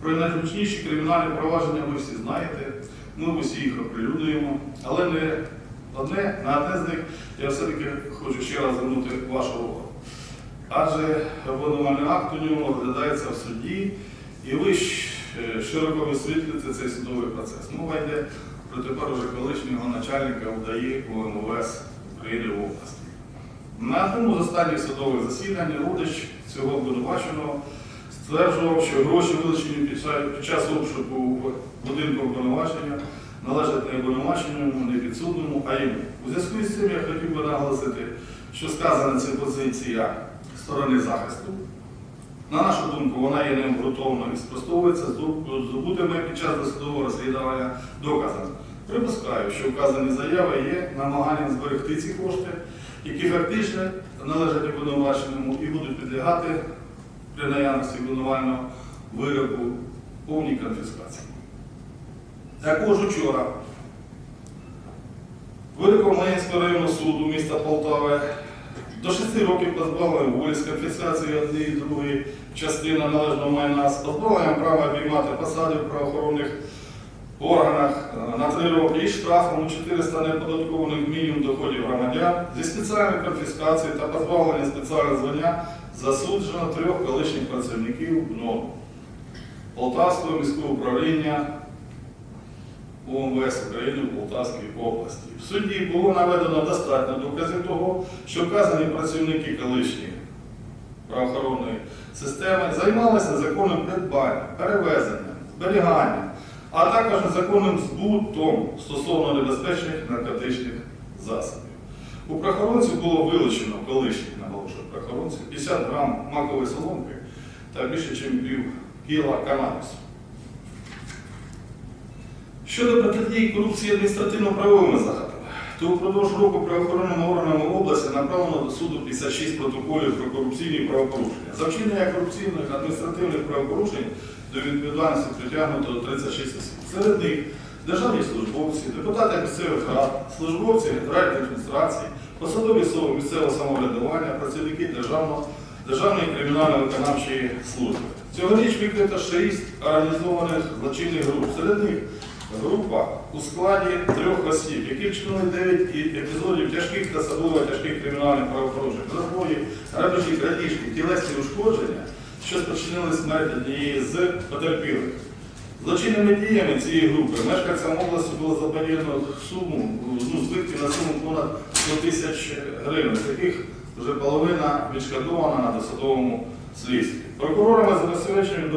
Про найгучніші кримінальні провадження ви всі знаєте. Ми усі їх оприлюднюємо, але не одне, на одне з них я все-таки хочу ще раз звернути вашу увагу. Адже обвинувальний акт у ньому розглядається в суді, і ви е, широко висвітлюєте цей судовий процес. Мова йде про тепер уже колишнього начальника УДАІ УМВС України в області. На одному з останніх судових засідань родич цього обвинуваченого стверджував, що гроші, вилучені під час- обшуку будинку обвинувачення, належать не обвинуваченому, не підсудному, а йому. У зв'язку з цим я хотів би наголосити, що сказана це позиція сторони захисту. На нашу думку, вона є необґрунтовною і спростовується здобутими під час досудового розслідування доказами. Припускаю, що вказані заяви є намаганням зберегти ці кошти, які фактично належать обвинуваченому і будуть підлягати при наявності обвинувального вироку повній конфіскації. Також учора вироком Ленінського районного суду міста Полтави до 6 років позбавлення волі з конфіскації однієї і другої частини належного майна з позбавленням права обіймати посади в правоохоронних органах е, на 3 роки і штрафом у 400 неоподаткованих мінімум доходів громадян зі спеціальною конфіскацією та позбавлення спеціального звання засуджено трьох колишніх працівників НО Полтавського міського управління УМВС України в Полтавській області. В суді було наведено достатньо доказів того, що вказані працівники колишньої правоохоронної системи займалися незаконним придбанням, перевезенням, зберіганням, а також незаконним збутом стосовно небезпечних наркотичних засобів. У прохоронців було вилучено колишніх наголошую прохоронців 50 грам макової соломки та більше, ніж пів кіла канабісу. Щодо протидії корупції адміністративно-правовими заходами, то упродовж року правоохоронними органами області направлено до суду 56 протоколів про корупційні правопорушення. За вчинення корупційних адміністративних правопорушень до відповідальності притягнуто 36 осіб. Серед них державні службовці, депутати місцевих рад, службовці райадміністрації, посадові особи місцевого самоврядування, працівники державного, Державної кримінально-виконавчої служби. Цьогоріч викрито 6 організованих злочинних груп. Серед них група у складі трьох осіб, які вчинили 9 епізодів тяжких та особливо тяжких кримінальних правопорушень, розбої, грабежі, крадіжки, тілесні ушкодження, що спричинили смерть однієї з потерпілих. Злочинними діями цієї групи мешканцям області було заподіяно суму, ну, збитків на суму понад 100 тисяч гривень, з яких вже половина відшкодована на досудовому слідстві. Прокурорами забезпеченням доводять